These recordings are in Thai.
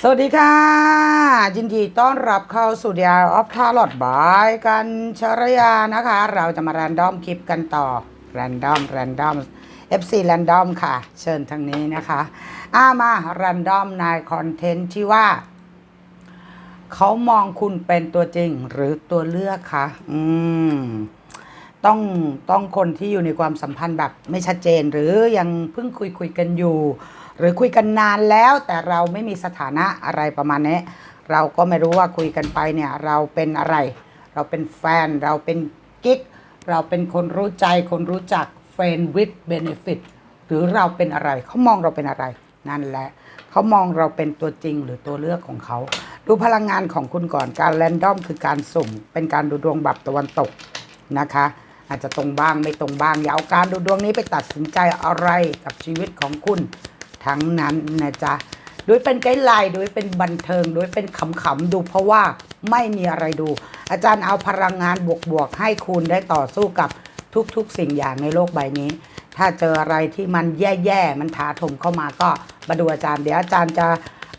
สวัสดีค่ะ ยินดีต้อนรับเข้าสู่ d ดี r of Tarot บายกันชรยานะคะ เราจะมาแรนดอมคลิปกันต่อแรนดอมแรนดอม FC แรนดอมค่ะ เชิญทางนี้นะคะอ่ามาแรนดอมในคอนเทนต์ที่ว่า เขามองคุณเป็นตัวจริงหรือตัวเลือกคะอืมต้องต้องคนที่อยู่ในความสัมพันธ์แบบไม่ชัดเจนหรือยังเพิ่งคุยคุยกันอยู่ หรือคุยกันนานแล้วแต่เราไม่มีสถานะอะไรประมาณนี้ เราก็ไม่รู้ว่าคุยกันไปเนี่ยเราเป็นอะไร เราเป็นแฟน เราเป็นกิ๊ก เราเป็นคนรู้ใจ คนรู้จัก friend with benefit หรือเราเป็นอะไร เขามองเราเป็นอะไร นั่นแหละ เขามองเราเป็นตัวจริงหรือตัวเลือกของเขา ดูพลังงานของคุณก่อนการแรนดอมคือการสุ่ม เป็นการดูดวงแบบตะวันตกนะคะ อาจจะตรงบ้างไม่ตรงบ้างอย่าเอาการดูดวงนี้ไปตัดสินใจอะไรกับชีวิตของคุณ ทั้งนั้นนะจ๊ะด้วยเป็นไกด์ไลน์ด้วยเป็นบันเทิงด้วยเป็นขำๆดูเพราะว่าไม่มีอะไรดู อาจารย์เอาพลังงานบวกๆให้คุณได้ต่อสู้กับทุกๆ สิ่งอย่างในโลกใบนี้ ถ้าเจออะไรที่มันแย่ๆ มันถาถมเข้ามาก็มาดูอาจารย์ เดี๋ยวอาจารย์จะ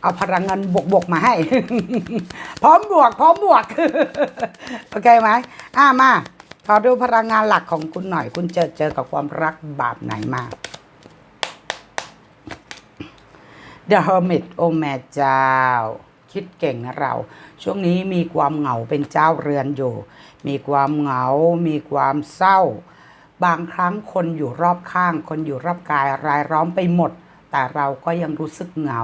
เอาพลังงานบวกๆมาให้ พร้อมบวก พร้อมบวก โอเคไหมอ่ามาขอดูพลังงานหลักของคุณหน่อย คุณเจอเจอกับความรักแบบไหนมา The Hermit โอแม่เจ้า คิดเก่งนะเรา ช่วงนี้มีความเหงาเป็นเจ้าเรือนอยู่ มีความเหงา มีความเศร้า บางครั้งคนอยู่รอบข้าง คนอยู่รอบกายรายล้อมไปหมด แต่เราก็ยังรู้สึกเหงา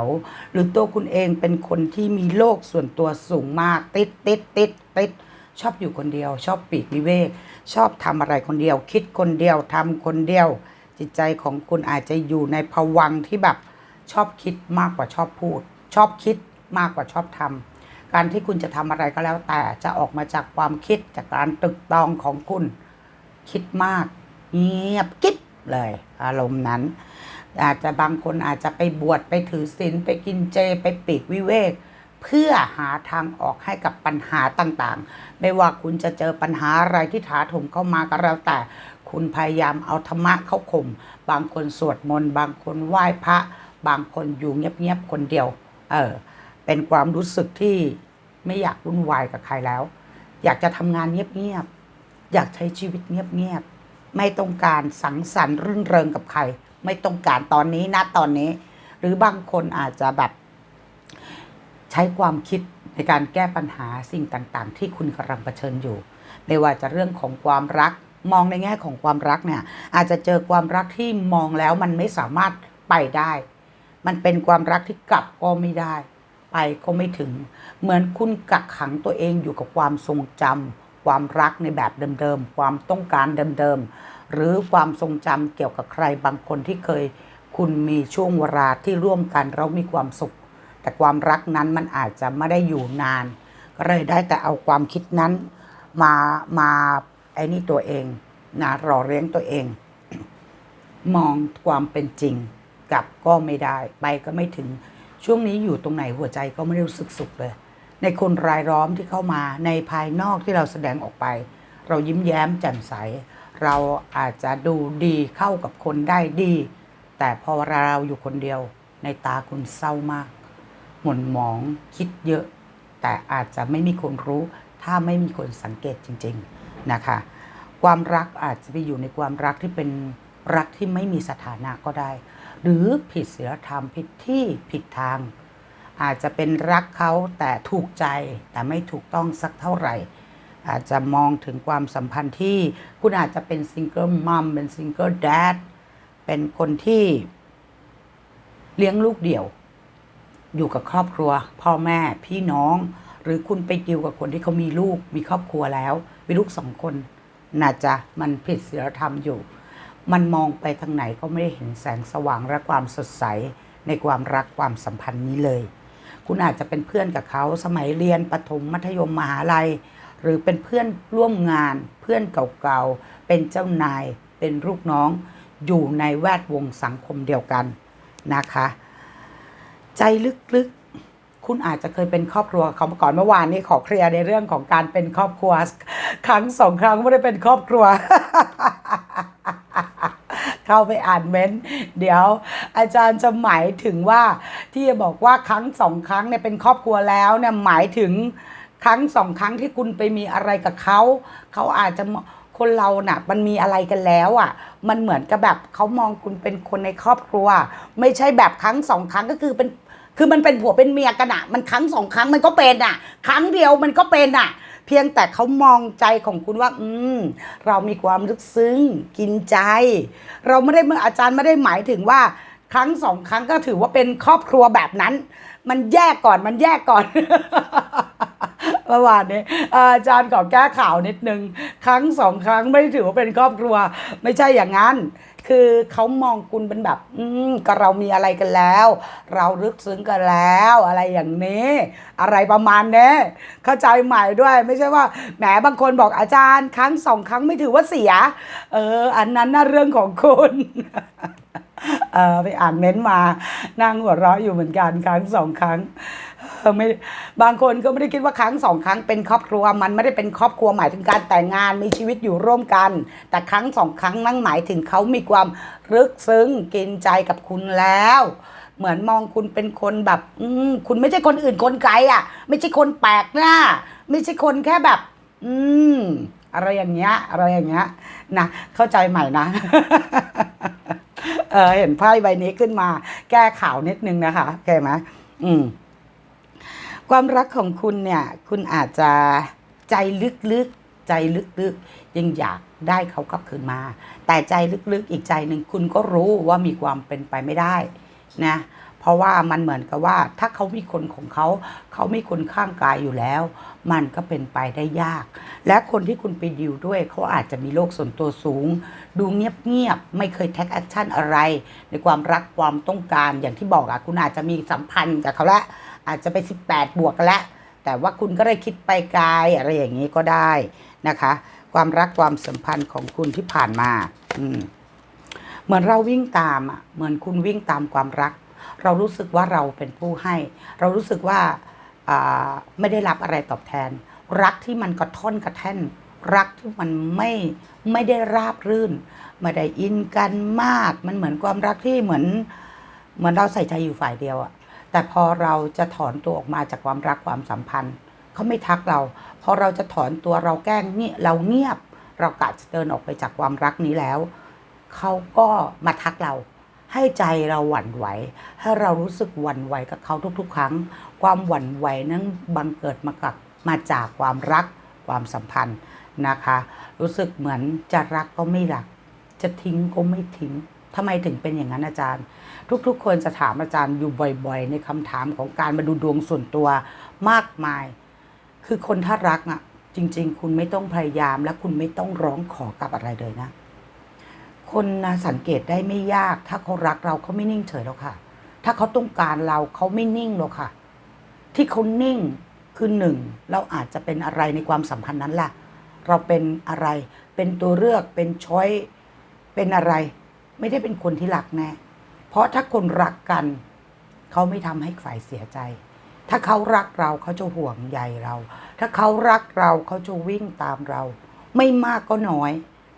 หรือตัวคุณเองเป็นคนที่มีโลกส่วนตัวสูงมาก ติดติดติดติดชอบอยู่คนเดียว ชอบปีกวิเวก ชอบทำอะไรคนเดียว คิดคนเดียวทำคนเดียว จิตใจของคุณอาจจะอยู่ในภวังที่แบบ ชอบคิดมากกว่าชอบพูด ชอบคิดมากกว่าชอบทำการที่คุณจะทำอะไรก็แล้วแต่จะออกมาจากความคิดจากการตรึกตองของคุณ คิดมากเงียบกิ๊บเลย อารมณ์นั้น อาจจะบางคนอาจจะไปบวชไปถือศีลไปกินเจไปปีกวิเวก เพื่อหาทางออกให้กับปัญหาต่างๆ ไม่ว่าคุณจะเจอปัญหาอะไรที่ถาโถมเข้ามาก็แล้วแต่ คุณพยายามเอาธรรมะเข้าข่มบางคนสวดมนต์บางคนไหว้พระ บางคนอยู่เงียบๆคนเดียว เออ เป็นความรู้สึกที่ไม่อยากวุ่นวายกับใครแล้ว อยากจะทำงานเงียบๆอยากใช้ชีวิตเงียบๆไม่ต้องการสังสรรค์รื่นเริงกับใคร ไม่ต้องการตอนนี้นะตอนนี้ หรือบางคนอาจจะแบบใช้ความคิดในการแก้ปัญหาสิ่งต่างๆ ที่คุณกำลังเผชิญอยู่ ไม่ว่าจะเรื่องของความรัก มองในแง่ของความรักเนี่ย อาจจะเจอความรักที่มองแล้วมันไม่สามารถไปได้ มันเป็นความรักที่กลับก็ไม่ได้ ไปก็ไม่ถึง เหมือนคุณกักขังตัวเองอยู่กับความทรงจำความรักในแบบเดิมๆ ความต้องการเดิมๆ หรือความทรงจำเกี่ยวกับใครบางคนที่เคย คุณมีช่วงเวลาที่ร่วมกันเรามีความสุข แต่ความรักนั้นมันอาจจะไม่ได้อยู่นาน ก็เลยได้แต่เอาความคิดนั้นมามาไอ้นี่ตัวเองนะรอเลี้ยงตัวเอง มองความเป็นจริง กลับก็ไม่ได้ ไปก็ไม่ถึง ช่วงนี้อยู่ตรงไหนหัวใจก็ไม่รู้สึกสุขเลย ในคนรายล้อมที่เข้ามาในภายนอกที่เราแสดงออกไป เรายิ้มแย้มแจ่มใส เราอาจจะดูดีเข้ากับคนได้ดี แต่พอเราอยู่คนเดียว ในตาคุณเศร้ามาก หม่นหมองคิดเยอะ แต่อาจจะไม่มีคนรู้ ถ้าไม่มีคนสังเกตจริง ๆนะคะ ความรักอาจจะไปอยู่ในความรักที่เป็นรักที่ไม่มีสถานะก็ได้ หรือผิดศีลธรรมผิดที่ผิดทาง อาจจะเป็นรักเขาแต่ถูกใจแต่ไม่ถูกต้องสักเท่าไหร่ อาจจะมองถึงความสัมพันธ์ที่คุณอาจจะเป็นซิงเกิลมัมเป็นซิงเกิลแดดเป็นคนที่เลี้ยงลูกเดี่ยว อยู่กับครอบครัว พ่อแม่พี่น้อง หรือคุณไปดิวกับคนที่เขามีลูกมีครอบครัวแล้ว มีลูกสองคนน่าจะมันผิดศีลธรรมอยู่ มันมองไปทางไหนก็ไม่ได้เห็นแสงสว่างและความสดใสในความรักความสัมพันธ์นี้เลย คุณอาจจะเป็นเพื่อนกับเขาสมัยเรียนประถมมัธยมมหาลัย หรือเป็นเพื่อนร่วมงาน เพื่อนเก่าๆ เป็นเจ้านาย เป็นลูกน้อง อยู่ในแวดวงสังคมเดียวกันนะคะ ใจลึกๆ คุณอาจจะเคยเป็นครอบครัวเขามาก่อนเมื่อวานนี้ขอเคลียร์ในเรื่องของการเป็นครอบครัวครั้งสองครั้งไม่ได้เป็นครอบครัว เข้าไปอ่านเม้นต์เดี๋ยว อาจารย์จะหมายถึงว่าที่จะบอกว่าครั้งสองครั้งเนี่ยเป็นครอบครัวแล้วเนี่ยหมายถึงครั้งสองครั้งที่คุณไปมีอะไรกับเขาเขาอาจจะคนเราน่ะมันมีอะไรกันแล้วอะ มันเหมือนกับแบบเขามองคุณเป็นคนในครอบครัว ไม่ใช่แบบครั้งสองครั้งก็คือเป็นคือมันเป็นผัวเป็นเมียกันอะมันครั้งสองครั้งมันก็เป็นอะครั้งเดียวมันก็เป็นอะ พียงแต่เขามองใจของคุณว่า อืม เรามีความลึกซึ้ง กินใจ เราไม่ได้เมื่ออาจารย์ไม่ได้หมายถึงว่า ครั้งสองครั้งก็ถือว่าเป็นครอบครัวแบบนั้น มันแยกก่อนมันแยกก่อนเมื่อวานนี้เอ่ออาจารย์ขอแก้ข่าวนิดนึง ครั้งสองครั้งไม่ได้ถือว่าเป็นครอบครัว ไม่ใช่อย่างนั้น คือเขามองคุณเป็นแบบ อืมก็เรามีอะไรกันแล้ว เราลึกซึ้งกันแล้วอะไรอย่างนี้ อะไรประมาณนี้เข้าใจใหม่ด้วย ไม่ใช่ว่าแหมบางคนบอกอาจารย์ ครั้งสองครั้งไม่ถือว่าเสีย เออ อันนั้นน่ะเรื่องของคุณเออไปอ่านเม้นต์มานั่งหัวเราะอยู่เหมือนกันครั้งสองครั้ง ไม่บางคนก็ไม่ได้คิดว่าครั้งสองครั้งเป็นครอบครัวมันไม่ได้เป็นครอบครัวหมายถึงการแต่งงานมีชีวิตอยู่ร่วมกัน แต่ครั้งสองครั้งนั่งหมายถึงเขามีความลึกซึ้งกินใจกับคุณแล้ว เหมือนมองคุณเป็นคนแบบ อืคุณไม่ใช่คนอื่นคนไกลอะ ไม่ใช่คนแปลกหน้า ไม่ใช่คนแค่แบบ อืมอะไรอย่างเงี้ยอะไรอย่างเงี้ยนะเข้าใจใหม่นะเออเห็นไพ่ใบนี้ขึ้นมา แก้ข่าวนิดนึงนะคะโอเคไหมอืม ความรักของคุณเนี่ยคุณอาจจะใจลึกๆใจลึกๆ ยังอยากได้เขากลับคืนมา แต่ใจลึกๆอีกใจหนึ่งคุณก็รู้ว่ามีความเป็นไปไม่ได้นะเพราะว่ามันเหมือนกับว่าถ้าเขามีคนของเขา เขามีคนข้างกายอยู่แล้ว มันก็เป็นไปได้ยาก และคนที่คุณไปดิวด้วย เขาอาจจะมีโลกส่วนตัวสูง ดูเงียบๆไม่เคยแท็กแอคชั่นอะไร ในความรักความต้องการอย่างที่บอกอะคุณอาจจะมีสัมพันธ์กับเขาละ อาจจะไป 18 บวกกันแล้วแต่ว่าคุณก็ได้คิดไปไกลอะไรอย่างนี้ก็ได้นะคะ ความรักความสัมพันธ์ของคุณที่ผ่านมาอืมเหมือนเราวิ่งตามอะเหมือนคุณวิ่งตามความรัก เรารู้สึกว่าเราเป็นผู้ให้ เรารู้สึกว่าอ่าไม่ได้รับอะไรตอบแทน รักที่มันกระท่อนกระแท่น รักที่มันไม่ไม่ได้ราบรื่นไม่ได้อินกันมาก มันเหมือนความรักที่เหมือน เหมือนเราใส่ใจอยู่ฝ่ายเดียวอะ แต่พอเราจะถอนตัวออกมาจากความรักความสัมพันธ์เขาไม่ทักเรา พอเราจะถอนตัวเราแกล้งเงียเราเงียบ เรากะจะเดินออกไปจากความรักนี้แล้วเขาก็มาทักเรา ให้ใจเราหวั่นไหว ให้เรารู้สึกหวั่นไหวกับเขาทุกๆ ครั้ง ความหวั่นไหวนั้นบังเกิดมากับมาจากความรักความสัมพันธ์นะคะ รู้สึกเหมือนจะรักก็ไม่รัก จะทิ้งก็ไม่ทิ้งทำไมถึงเป็นอย่างนั้นอาจารย์ ทุกๆ คนจะถามอาจารย์อยู่บ่อย ๆ ในคำถามของการมาดูดวงส่วนตัวมากมาย คือคนถ้ารักอะ จริง ๆ คุณไม่ต้องพยายามและคุณไม่ต้องร้องขอกับอะไรเลยนะ คนนะสังเกตได้ไม่ยาก ถ้าเขารักเราเขาไม่นิ่งเฉยหรอกค่ะ ถ้าเขาต้องการเราเขาไม่นิ่งหรอกค่ะ ที่เขานิ่งคือหนึ่งเราอาจจะเป็นอะไรในความสัมพันธ์นั้นล่ะ เราเป็นอะไร เป็นตัวเลือกเป็นช้อยเป็นอะไร ไม่ได้เป็นคนที่รักแน่ เพราะถ้าคนรักกัน เขาไม่ทำให้ฝ่ายเสียใจ ถ้าเขารักเราเขาจะห่วงใยเรา ถ้าเขารักเราเขาจะวิ่งตามเรา ไม่มากก็น้อย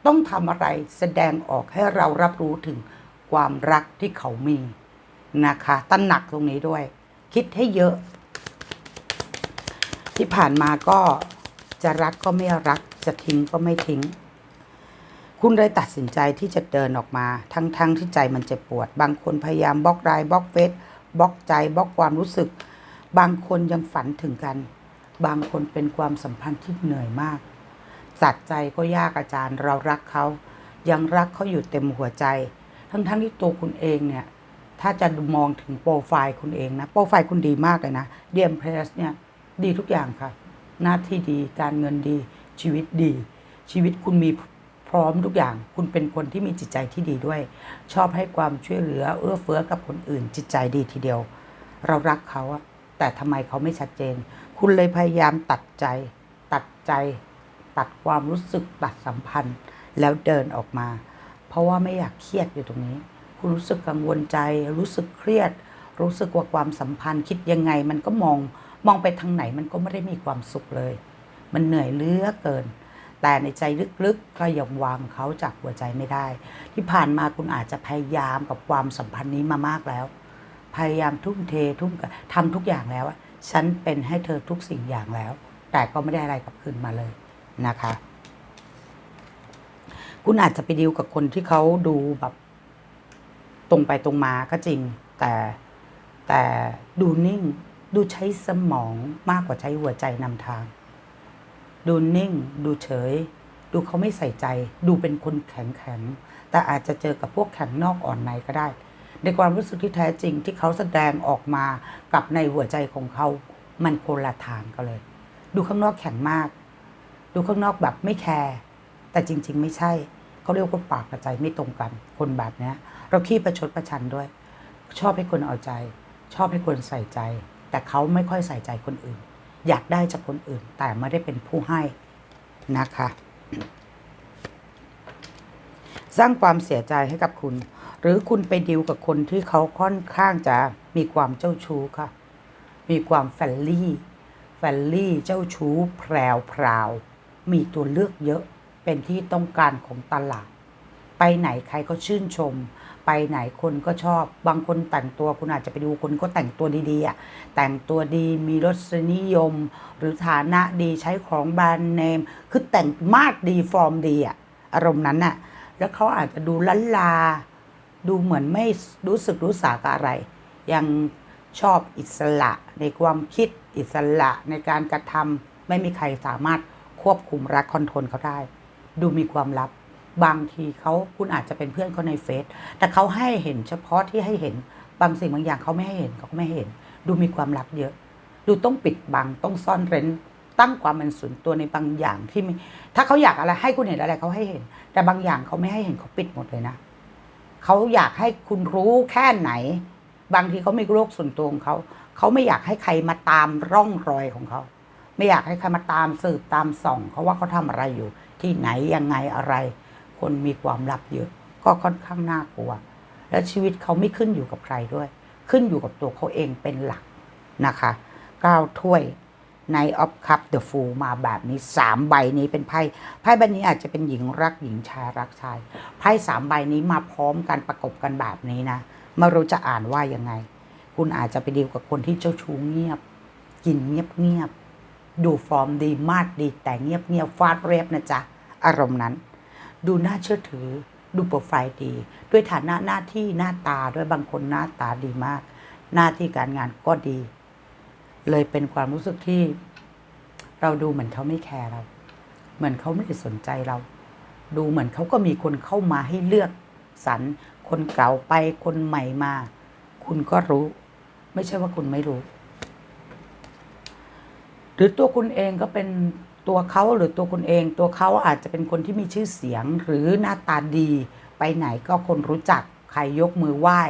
ต้องทำอะไรแสดงออกให้เรารับรู้ถึงความรักที่เขามีนะคะตั้นหนักตรงนี้ด้วย คิดให้เยอะ ที่ผ่านมาก็จะรักก็ไม่รัก จะทิ้งก็ไม่ทิ้ง คุณเลยตัดสินใจที่จะเดินออกมา ทั้งๆทที่ใจมันเจ็บปวด บางคนพยายามบล็อกไลน์บล็อกเฟซบล็อกใจบล็อกความรู้สึก บางคนยังฝันถึงกัน บางคนเป็นความสัมพันธ์ที่เหนื่อยมากสัตว์ใจก็ยากอาจารย์ เรารักเขา ยังรักเขาอยู่เต็มหัวใจ ทั้งๆที่ตัวคุณเองเนี่ยถ้าจะมองถึงโปรไฟล์คุณเองนะโปรไฟล์คุณดีมากเลยนะเดียมเพรสเนี่ยดีทุกอย่างค่ะ หน้าที่ดีการเงินดีชีวิตดี ชีวิตคุณมี ร้อมทุกอย่าง คุณเป็นคนที่มีจิตใจที่ดีด้วย ชอบให้ความช่วยเหลือเอื้อเฟื้อกับคนอื่น จิตใจดีทีเดียว เรารักเขาอะแต่ทำไมเขาไม่ชัดเจน คุณเลยพยายามตัดใจ ตัดใจ ตัดความรู้สึกตัดสัมพันธ์ แล้วเดินออกมา เพราะว่าไม่อยากเครียดอยู่ตรงนี้ คุณรู้สึกกังวลใจ รู้สึกเครียด รู้สึกว่าความสัมพันธ์ คิดยังไงมันก็มอง มองไปทางไหนมันก็ไม่ได้มีความสุขเลย มันเหนื่อยเลือเกิน แต่ในใจลึกๆก็ยังวางเขาจากหัวใจไม่ได้ ที่ผ่านมาคุณอาจจะพยายามกับความสัมพันธ์นี้มามากแล้ว พยายามทุ่มเททุ่มทำทุกอย่างแล้วฉันเป็นให้เธอทุกสิ่งอย่างแล้ว แต่ก็ไม่ได้อะไรกลับคืนมาเลยนะคะ คุณอาจจะไปดีลกับคนที่เขาดูแบบตรงไปตรงมาก็จริง แต่แต่ดูนิ่งดูใช้สมองมากกว่าใช้หัวใจนำทาง ดูนิ่ง ดูเฉย ดูเขาไม่ใส่ใจ ดูเป็นคนแข็งแข็งแต่อาจจะเจอกับพวกแข็งนอกอ่อนในก็ได้ ในความรู้สึกที่แท้จริงที่เขาแสดงออกมากับในหัวใจของเขา มันคนละทางกันเลย ดูข้างนอกแข็งมาก ดูข้างนอกแบบไม่แคร์แต่จริง ๆ ไม่ใช่เขาเรียกว่าปากกับใจไม่ตรงกัน คนแบบนี้เราขี้ประชดประชันด้วย ชอบให้คนเอาใจ ชอบให้คนใส่ใจ แต่เขาไม่ค่อยใส่ใจคนอื่น อยากได้จากคนอื่น แต่ไม่ได้เป็นผู้ให้นะคะ สร้างความเสียใจให้กับคุณ หรือคุณไปดิวกับคนที่เขาค่อนข้างจะมีความเจ้าชู้ค่ะ มีความแฟลลี่แฟลลี่เจ้าชู้แพรวพราวมีตัวเลือกเยอะเป็นที่ต้องการของตลาด ไปไหนใครก็ชื่นชม ไปไหนคนก็ชอบ บางคนแต่งตัวคุณอาจจะไปดูคนก็แต่งตัวดีๆอะแต่งตัวดีมีรสนิยม หรือฐานะดีใช้ของแบรนด์เนม คือแต่งมาดดีฟอร์มดีอะอารมณ์นั้นน่ะแล้วเขาอาจจะดูลันลา ดูเหมือนไม่รู้สึกรู้สากับอะไร ยังชอบอิสระในความคิดอิสระในการกระทำไม่มีใครสามารถควบคุมรักคอนโทรลเขาได้ ดูมีความลับ บางทีเขาคุณอาจจะเป็นเพื่อนเขาในเฟซแต่เขาให้เห็นเฉพาะที่ให้เห็นบางสิ่งบางอย่างเขาไม่ให้เห็นเขาก็ไม่เห็น ดูมีความลับเยอะ ดูต้องปิดบังต้องซ่อนเร้นตั้งความเป็นส่วนตัวในบางอย่างที่มีถ้าเขาอยากอะไรให้คุณเห็นอะไรเขาให้เห็น แต่บางอย่างเขาไม่ให้เห็นเขาปิดหมดเลยนะเขาอยากให้คุณรู้แค่ไหน บางทีเขามีโรคส่วนตัวของเขาเขาไม่อยากให้ใครมาตามร่องรอยของเขา ไม่อยากให้ใครมาตามสืบตามส่องเขาว่าเขาทำอะไรอยู่ ที่ไหนยังไงอะไร คนมีความลับเยอะ ก็ค่อนข้างน่ากลัว และชีวิตเขาไม่ขึ้นอยู่กับใครด้วย ขึ้นอยู่กับตัวเขาเองเป็นหลักนะคะก้าถ้วยในออฟคัพเดอะฟูมาแบบนี้สามใบนี้เป็นไพ่ไพ่ใบนี้อาจจะเป็นหญิงรักหญิงชายรักชายไพ่สามใบนี้มาพร้อมกันประกบกันแบบนี้นะไม่รู้จะอ่านว่ายังไง คุณอาจจะไปดีลกับคนที่เจ้าชู้เงียบ กินเงียบเงียบดูฟอร์มดีมาดดีแต่เงียบเงียบฟาดเรียบนะจ๊ะ อารมณ์นั้น ดูน่าเชื่อถือ ดูโปรไฟล์ดี ด้วยฐานะหน้าที่หน้าตาด้วยบางคนหน้าตาดีมาก หน้าที่การงานก็ดี เลยเป็นความรู้สึกที่ เราดูเหมือนเขาไม่แคร์เรา เหมือนเขาไม่ได้สนใจเรา ดูเหมือนเขาก็มีคนเข้ามาให้เลือกสรรคนเก่าไปคนใหม่มา คุณก็รู้ ไม่ใช่ว่าคุณไม่รู้ หรือตัวคุณเองก็เป็น ตัวเขาหรือตัวคุณเอง ตัวเขาอาจจะเป็นคนที่มีชื่อเสียงหรือหน้าตาดี ไปไหนก็คนรู้จักใครยกมือไหว้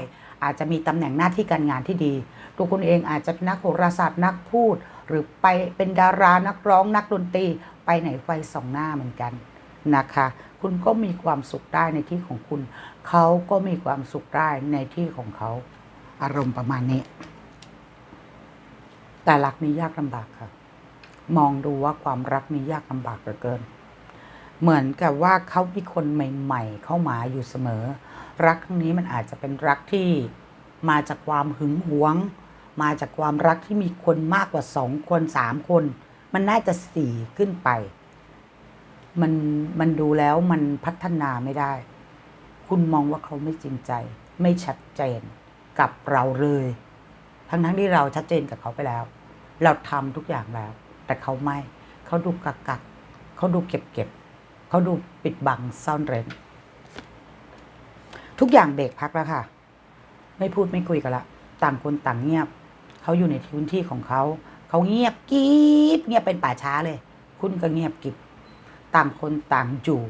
อาจจะมีตำแหน่งหน้าที่การงานที่ดี ตัวคุณเองอาจจะเป็นนักโหราศาสตร์นักพูด หรือไปเป็นดารานักร้องนักดนตรีไปไหนไฟสองหน้าเหมือนกันนะคะ คุณก็มีความสุขได้ในที่ของคุณ เขาก็มีความสุขได้ในที่ของเขา อารมณ์ประมาณนี้ แต่รักนี้ยากลำบากค่ะ มองดูว่าความรักนี้ยากลำบากเหลือเกิน เหมือนกับว่าเขามีคนใหม่ ๆ เข้ามาอยู่เสมอ รักครั้งนี้มันอาจจะเป็นรักที่มาจากความหึงหวง มาจากความรักที่มีคนมากกว่าสองคนสามคน มันน่าจะสี่ขึ้นไป มันมันดูแล้วมันพัฒนาไม่ได้ คุณมองว่าเขาไม่จริงใจ ไม่ชัดเจนกับเราเลย ทั้งทั้งที่เราชัดเจนกับเขาไปแล้ว เราทำทุกอย่างแล้ว แต่เขาไม่ เขาดูกักกักเขาดูเก็บเก็บเขาดูปิดบังซ่อนเร้นทุกอย่างเบรกพักแล้วค่ะ ไม่พูดไม่คุยกันละ ต่างคนต่างเงียบ เขาอยู่ในพื้นที่ของเขา เขาเงียบกริบเงียบเป็นป่าช้าเลย คุณก็เงียบกิบ ต่างคนต่างอยู่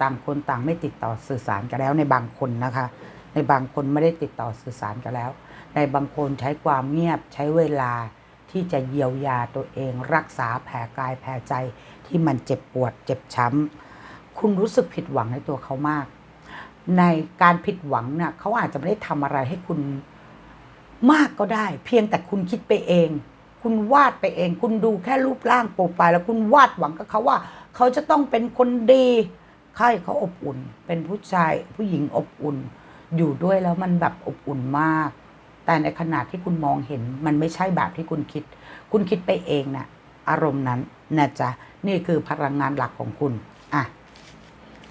ต่างคนต่างไม่ติดต่อสื่อสารกันแล้วในบางคนนะคะ ในบางคนไม่ได้ติดต่อสื่อสารกันแล้ว ในบางคนใช้ความเงียบใช้เวลา ที่จะเยียวยาตัวเอง รักษาแผลกายแผลใจที่มันเจ็บปวดเจ็บช้ำคุณรู้สึกผิดหวังในตัวเขามาก ในการผิดหวังเนี่ยเขาอาจจะไม่ได้ทำอะไรให้คุณมากก็ได้ เพียงแต่คุณคิดไปเอง คุณวาดไปเอง คุณดูแค่รูปร่างโปรไฟล์แล้วคุณวาดหวังกับเขาว่า เขาจะต้องเป็นคนดีใช่เขาอบอุ่น เป็นผู้ชายผู้หญิงอบอุ่น อยู่ด้วยแล้วมันแบบอบอุ่นมาก แต่ในขณะที่คุณมองเห็นมันไม่ใช่แบบที่คุณคิด คุณคิดไปเองนะอารมณ์นั้นนะจ๊ะนี่คือพลังงานหลักของคุณอะ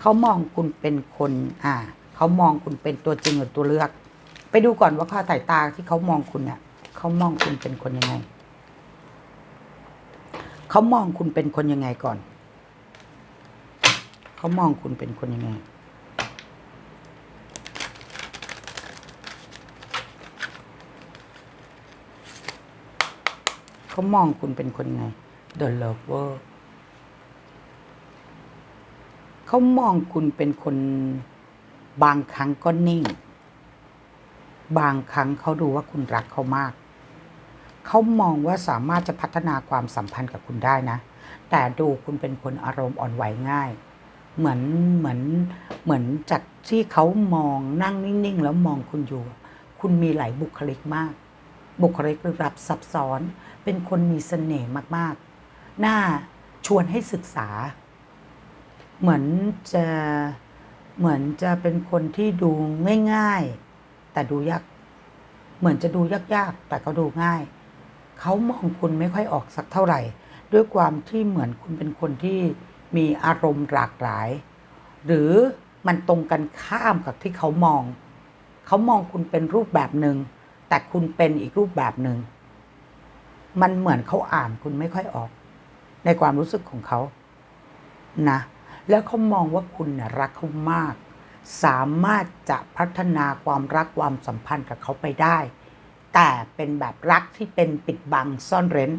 เขามองคุณเป็นคนอ่าเขามองคุณเป็นตัวจริงหรือตัวเลือก ไปดูก่อนว่าค่าสายตาที่เขามองคุณเนี่ยเขามองคุณเป็นคนยังไงเขามองคุณเป็นคนยังไงก่อน เขามองคุณเป็นคนยังไง เขามองคุณเป็นคนไง The Lover เขามองคุณเป็นคนบางครั้งก็นิ่ง บางครั้งเขาดูว่าคุณรักเขามาก เขามองว่าสามารถจะพัฒนาความสัมพันธ์กับคุณได้นะ แต่ดูคุณเป็นคนอารมณ์อ่อนไหวง่าย เหมือนเหมือนเหมือนจากที่เขามองนั่งนิ่งๆ แล้วมองคุณอยู่ คุณมีหลายบุคลิกมาก บุคลิกลึกลับซับซ้อน เป็นคนมีเสน่ห์มากๆ น่าชวนให้ศึกษา เหมือนจะเหมือนจะเป็นคนที่ดูง่าย ๆ แต่ดูยากเหมือนจะดูยากๆ แต่ก็ดูง่าย เขามองคุณไม่ค่อยออกสักเท่าไหร่ ด้วยความที่เหมือนคุณเป็นคนที่มีอารมณ์หลากหลาย หรือมันตรงกันข้ามกับที่เขามอง เขามองคุณเป็นรูปแบบหนึ่ง แต่คุณเป็นอีกรูปแบบหนึ่ง มันเหมือนเขาอ่านคุณไม่ค่อยออก ในความรู้สึกของเขานะ แล้วเขามองว่าคุณนี่ยรักเขามาก สามารถจะพัฒนาความรักความสัมพันธ์กับเขาไปได้ แต่เป็นแบบรักที่เป็นปิดบังซ่อนเร้น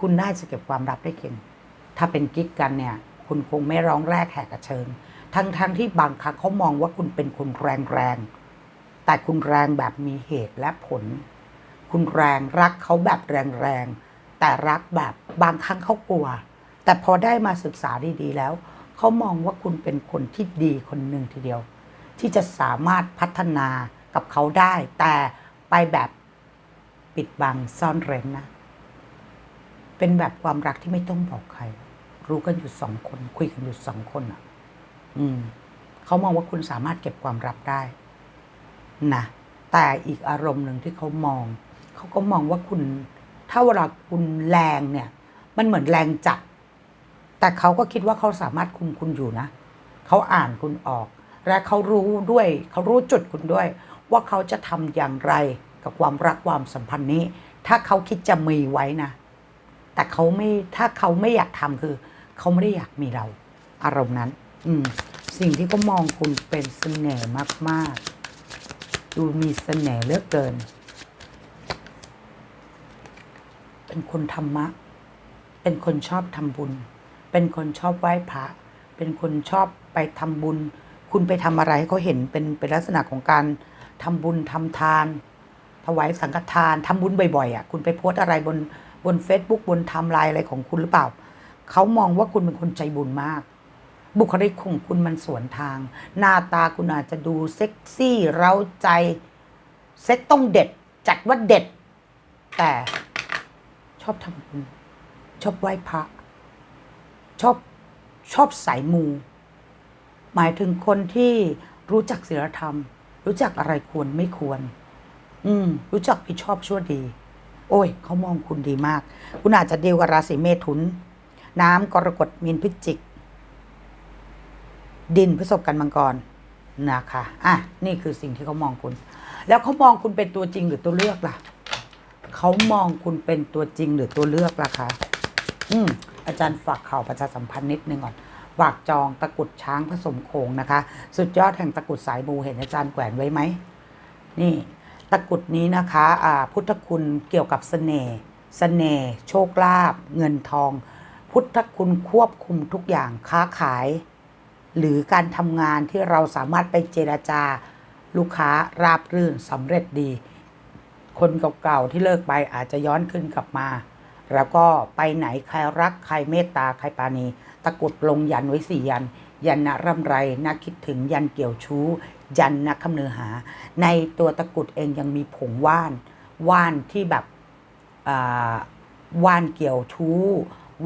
คุณน่าจะเก็บความลับได้เก่ง ถ้าเป็นกิ๊กกันเนี่ย คุณคงไม่ร้องแรกแหกกระเชิง ทั้งทั้งที่บางครั้งเขามองว่าคุณเป็นคนแรงแรงๆ แต่คุณแรงแบบมีเหตุและผล คุณแรงรักเขาแบบแรงแรงๆ แต่รักแบบบางครั้งเขากลัว แต่พอได้มาศึกษาดีๆแล้ว เขามองว่าคุณเป็นคนที่ดีคนหนึ่งทีเดียว ที่จะสามารถพัฒนากับเขาได้ แต่ไปแบบปิดบังซ่อนเร้นนะ เป็นแบบความรักที่ไม่ต้องบอกใคร รู้กันอยู่สองคน คุยกันอยู่สองคนอะ อืมเขามองว่าคุณสามารถเก็บความลับได้ นะแต่อีกอารมณ์หนึ่งที่เขามอง เขาก็มองว่าคุณถ้าเวลาคุณแรงเนี่ย มันเหมือนแรงจัด แต่เขาก็คิดว่าเขาสามารถคุมคุณอยู่นะ เขาอ่านคุณออก และเขารู้ด้วย เขารู้จุดคุณด้วย ว่าเขาจะทำอย่างไรกับความรักความสัมพันธ์นี้ ถ้าเขาคิดจะมีไว้นะ แต่เขาไม่ถ้าเขาไม่อยากทำคือ เขาไม่ได้อยากมีเรา อารมณ์นั้น อืม สิ่งที่เขามองคุณเป็นเสน่ห์มาก ๆ ดูมีเสน่ห์เลือกเกิน เป็นคนธรรมะ เป็นคนชอบทำบุญ เป็นคนชอบไหว้พระ เป็นคนชอบไปทำบุญ คุณไปทำอะไรให้เขาเห็นเป็นเป็นลักษณะของการทำบุญทำทาน ถวายสังฆทานทำบุญบ่อยๆอะ คุณไปโพสอะไรบนบน Facebook บนไทม์ไลน์อะไรของคุณหรือเปล่า เขามองว่าคุณเป็นคนใจบุญมาก บุคลิกของคุณมันสวนทาง หน้าตาคุณอาจจะดูเซ็กซี่เร้าใจเซ็ตต้องเด็ด จัดว่าเด็ด แต่ชอบทำบุญชอบไหว้พระ ชอบชอบสายมู หมายถึงคนที่รู้จักศีลธรรม รู้จักอะไรควรไม่ควร อืม รู้จักผิดชอบชั่วดี โอ้ย เขามองคุณดีมาก คุณอาจจะเดียวกับราศีเมถุน น้ำกรกฎมีนพิจิก ดินพฤษภกันมังกรนะคะอะนี่คือสิ่งที่เขามองคุณ แล้วเขามองคุณเป็นตัวจริงหรือตัวเลือกล่ะเขามองคุณเป็นตัวจริงหรือตัวเลือกล่ะคะอืมอาจารย์ฝากข่าวประชาสัมพันธ์นิดนึงก่อนฝากจองตะกุดช้างผสมโขงนะคะ สุดยอดแห่งตะกุดสายมูเห็นอาจารย์แขวนไว้ไหมนี่ตะกุดนี้นะคะอ่าพุทธคุณเกี่ยวกับเสน่ห์เสน่ห์โชคลาภเงินทอง พุทธคุณควบคุมทุกอย่างค้าขาย หรือการทำงานที่เราสามารถไปเจราจาลูกค้าราบรื่นสำเร็จดี คนเก่าๆที่เลิกไปอาจจะย้อนขึ้นกลับมา แล้วก็ไปไหนใครรักใครเมตตาใครปาณีตะกุดลงยันไว้สี่ยัน ยันนะร่ำไรนะคิดถึงยันเกี่ยวชู้ ยันนะคำเนือหา ในตัวตะกุดเองยังมีผงว่าน ว่านที่แบบว่านเกี่ยวทู้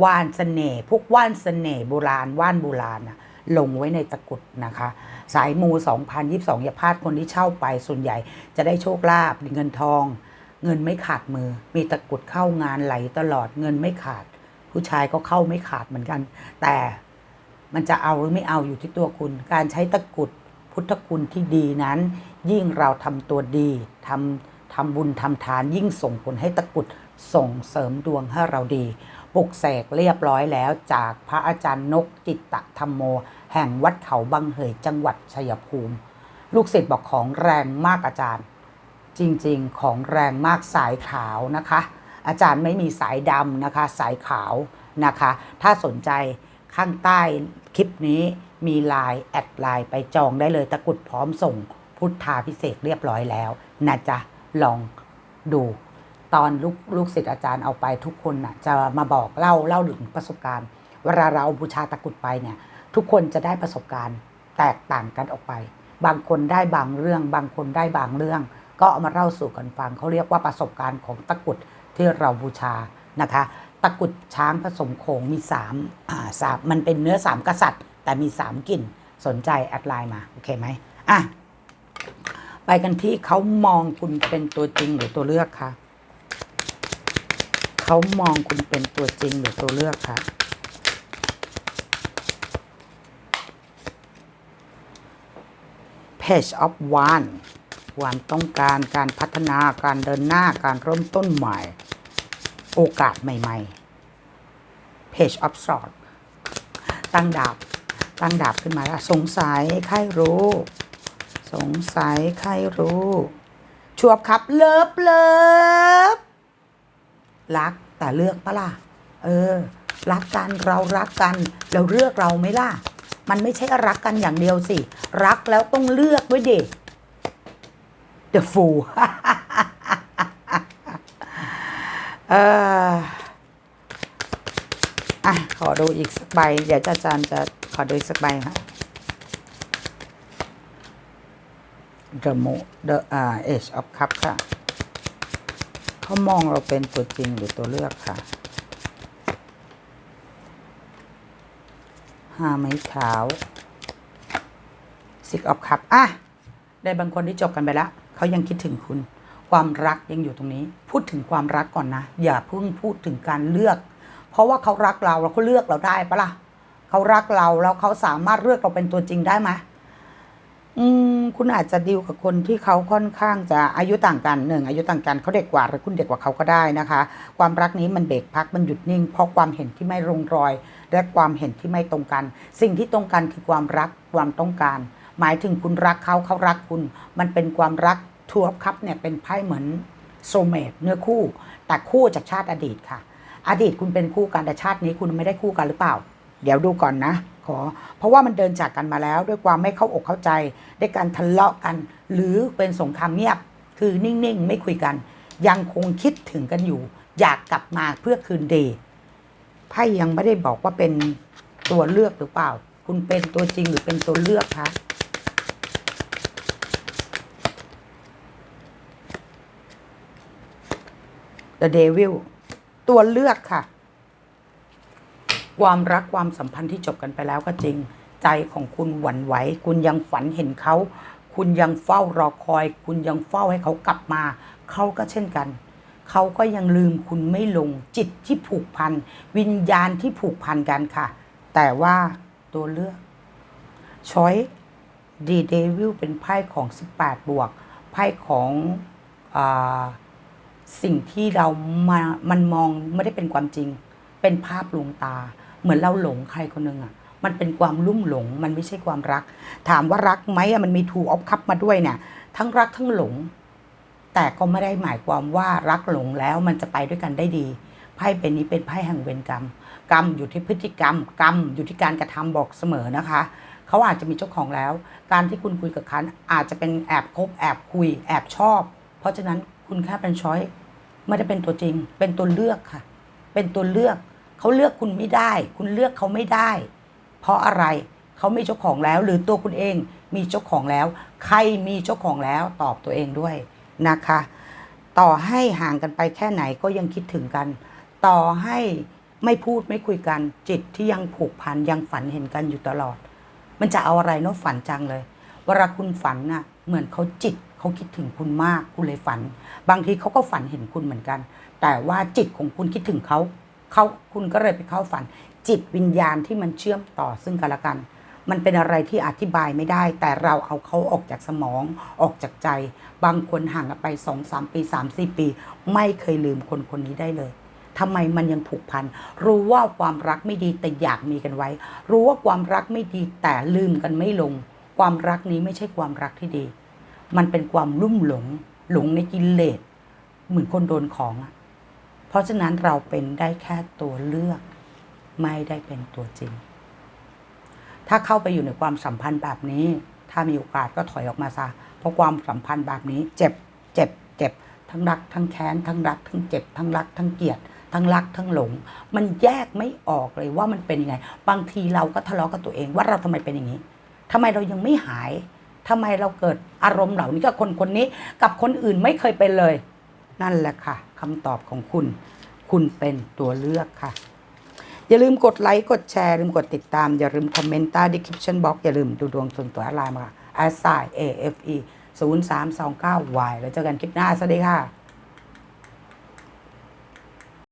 ว่านเสน่ห์พวกว่านเสน่ห์โบราณว่านโบราณนะ ลงไว้ในตะกุดนะคะ สายมู 2022 อย่าพลาดคนที่เช่าไปส่วนใหญ่จะได้โชคลาภเงินทอง เงินไม่ขาดมือ มีตะกุดเข้างานไหลตลอดเงินไม่ขาด ผู้ชายก็เข้าไม่ขาดเหมือนกัน แต่มันจะเอาหรือไม่เอาอยู่ที่ตัวคุณ การใช้ตะกุดพุทธคุณที่ดีนั้น ยิ่งเราทำตัวดีทำทำบุญทำทานยิ่งส่งผลให้ตะกุดส่งเสริมดวงให้เราดี ปลุกเสกเรียบร้อยแล้วจากพระอาจารย์นกจิตตธรรมโม แห่งวัดเขาบางเหยจังหวัดชัยภูมิ ลูกศิษย์บอกของแรงมากอาจารย์ จริงๆ ของแรงมากสายขาวนะคะ อาจารย์ไม่มีสายดำนะคะ สายขาวนะคะ ถ้าสนใจข้างใต้คลิปนี้มีไลน์แอดไลน์ไปจองได้เลยตะกรุดพร้อมส่งพุทธาพิเศษเรียบร้อยแล้วนะจ๊ะลองดู ตอนลูกลูกศิษย์อาจารย์เอาไปทุกคนน่ะจะมาบอกเล่าเล่าถึงประสบการณ์ เวลาเราบูชาตะกุดไปเนี่ย ทุกคนจะได้ประสบการณ์แตกต่างกันออกไป บางคนได้บางเรื่อง บางคนได้บางเรื่อง ก็เอามาเล่าสู่กันฟังเขาเรียกว่าประสบการณ์ของตะกุดที่เราบูชานะคะ ตะกุดช้างผสมโขงมีสามอ่าสามมันเป็นเนื้อสามกษัตริย์ แต่มีสามกลิ่นสนใจแอดไลน์มาโอเคไหมอะไปกันที่เขามองคุณเป็นตัวจริงหรือตัวเลือกคะ เขามองคุณเป็นตัวจริงหรือตัวเลือกคะ Page of One วามต้องการการพัฒนาการเดินหน้าการเริ่มต้นใหม่ โอกาสใหม่ๆ Page of Sword ตั้งดาบ ตั้งดาบขึ้นมาแล้วสงสัยใครรู้ สงสัยใครรู้ชวบครับ เลิฟเลิฟรัก แต่เลือกปะล่ะ เออ รักกันเรารักกันแล้วเลือกเราไหมล่ะ มันไม่ใช่รักกันอย่างเดียวสิ รักแล้วต้องเลือกด้วยดิ The Fool เอออะ ขอดูอีกสักใบ เดี๋ยวอาจารย์จะขอดูอีกสักใบค่ะ The Mo The อ่า Age of Cup ค่ะ เขามองเราเป็นตัวจริงหรือตัวเลือกค่ะห้าไม้ขาว Six of Cup อะได้บางคนที่จบกันไปแล้วเขายังคิดถึงคุณ ความรักยังอยู่ตรงนี้ พูดถึงความรักก่อนนะ อย่าเพิ่งพูดถึงการเลือก เพราะว่าเขารักเราแล้วเขาเลือกเราได้ปะล่ะเขารักเราแล้วเขาสามารถเลือกเราเป็นตัวจริงได้ไหม อืมคุณอาจจะดีลกับคนที่เขาค่อนข้างจะอายุต่างกันหนึ่งอายุต่างกันเขาเด็กกว่าหรือคุณเด็กกว่าเขาก็ได้นะคะ ความรักนี้มันเบรกพักมันหยุดนิ่ง เพราะความเห็นที่ไม่ลงรอย และความเห็นที่ไม่ตรงกัน สิ่งที่ตรงกันคือความรักความต้องการ หมายถึงคุณรักเขาเขารักคุณ มันเป็นความรักทัวร์คัพเนี่ยเป็นไพ่เหมือนโซเมตเนื้อคู่ แต่คู่จากชาติอดีตค่ะ อดีตคุณเป็นคู่กันแต่ชาตินี้คุณไม่ได้คู่กันหรือเปล่า เดี๋ยวดูก่อนนะ ขอ เพราะว่ามันเดินจากกันมาแล้ว ด้วยความไม่เข้าอกเข้าใจด้วยการทะเลาะกัน หรือเป็นสงครามเงียบ คือนิ่งๆ ไม่คุยกัน ยังคงคิดถึงกันอยู่ อยากกลับมาเพื่อคืนดีไพ่ยังไม่ได้บอกว่าเป็นตัวเลือกหรือเปล่า คุณเป็นตัวจริงหรือเป็นตัวเลือกคะ The Devil ตัวเลือกค่ะ ความรักความสัมพันธ์ที่จบกันไปแล้วก็จริง ใจของคุณหวั่นไหว คุณยังฝันเห็นเขา คุณยังเฝ้ารอคอย คุณยังเฝ้าให้เขากลับมา เขาก็เช่นกัน เขาก็ยังลืมคุณไม่ลงจิตที่ผูกพัน วิญญาณที่ผูกพันกันค่ะ แต่ว่าตัวเลือกช้อยดีเดวิลเป็นไพ่ของ 18 บวก ไพ่ของอสิ่งที่เรามามันมองไม่ได้เป็นความจริง เป็นภาพลวงตา เหมือนเราหลงใครคนหนึ่งอะ มันเป็นความลุ่มหลง มันไม่ใช่ความรัก ถามว่ารักไหมอะมันมีทูออฟคัพมาด้วยเนี่ย ทั้งรักทั้งหลง แต่ก็ไม่ได้หมายความว่ารักหลงแล้วมันจะไปด้วยกันได้ดีไพ่เป็นนี้เป็นไพ่แห่งเวรกรรม กรรมอยู่ที่พฤติกรรม กรรมอยู่ที่การกระทำบอกเสมอนะคะเขาอาจจะมีเจ้าของแล้ว การที่คุณคุยกับเขาอาจจะเป็นแอบคบแอบคุย แอบชอบ เพราะฉะนั้นคุณแค่เป็นช้อยไม่ได้เป็นตัวจริง เป็นตัวเลือกค่ะ เป็นตัวเลือก เขาเลือกคุณไม่ได้ คุณเลือกเขาไม่ได้ เพราะอะไรเขามีเจ้าของแล้ว หรือตัวคุณเองมีเจ้าของแล้ว ใครมีเจ้าของแล้วตอบตัวเองด้วยนะคะ ต่อให้ห่างกันไปแค่ไหนก็ยังคิดถึงกัน ต่อให้ไม่พูดไม่คุยกันจิตที่ยังผูกพันยังฝันเห็นกันอยู่ตลอด มันจะเอาอะไรเนาะฝันจังเลยเวลาคุณฝันน่ะเหมือนเขาจิตเขาคิดถึงคุณมากคุณเลยฝัน บางทีเขาก็ฝันเห็นคุณเหมือนกัน แต่ว่าจิตของคุณคิดถึงเขา เขาคุณก็เลยไปเข้าฝัน จิตวิญญาณที่มันเชื่อมต่อซึ่งกันและกัน มันเป็นอะไรที่อธิบายไม่ได้ แต่เราเอาเขาออกจากสมองออกจากใจ บางคนห่างกันไปสองสามปีสามสี่ปี ไม่เคยลืมคนคนนี้ได้เลยทำไมมันยังผูกพัน รู้ว่าความรักไม่ดีแต่อยากมีกันไว้ รู้ว่าความรักไม่ดีแต่ลืมกันไม่ลง ความรักนี้ไม่ใช่ความรักที่ดี มันเป็นความลุ่มหลง หลงในกิเลสเหมือนคนโดนของอะ เพราะฉะนั้นเราเป็นได้แค่ตัวเลือก ไม่ได้เป็นตัวจริง ถ้าเข้าไปอยู่ในความสัมพันธ์แบบนี้ ถ้ามีโอกาสก็ถอยออกมาซะเพราะความสัมพันธ์แบบนี้ เจ็บ เจ็บ เจ็บ ทั้งรัก ทั้งแค้น ทั้งรัก ทั้งเจ็บ ทั้งรัก ทั้งเกลียด ทั้งรัก ทั้งหลง มันแยกไม่ออกเลยว่ามันเป็นยังไง บางทีเราก็ทะเลาะกับตัวเองว่าเราทำไมเป็นอย่างนี้ทำไมเรายังไม่หายทำไมเราเกิดอารมณ์เหล่านี้กับคนคนนี้ กับคนอื่นไม่เคยเป็นเลย นั่นแหละค่ะคำตอบของคุณ คุณเป็นตัวเลือกค่ะ อย่าลืมกดไลค์กดแชร์ลืมกดติดตาม อย่าลืมคอมเมนต์ใต้ดีคริปชั่นบ็อกอย่าลืมดูดวงส่วนตัวไลน์มาค่ะ a s i AFE 0329 Y แล้วเจอกันคลิปหน้า สวัสดีค่ะ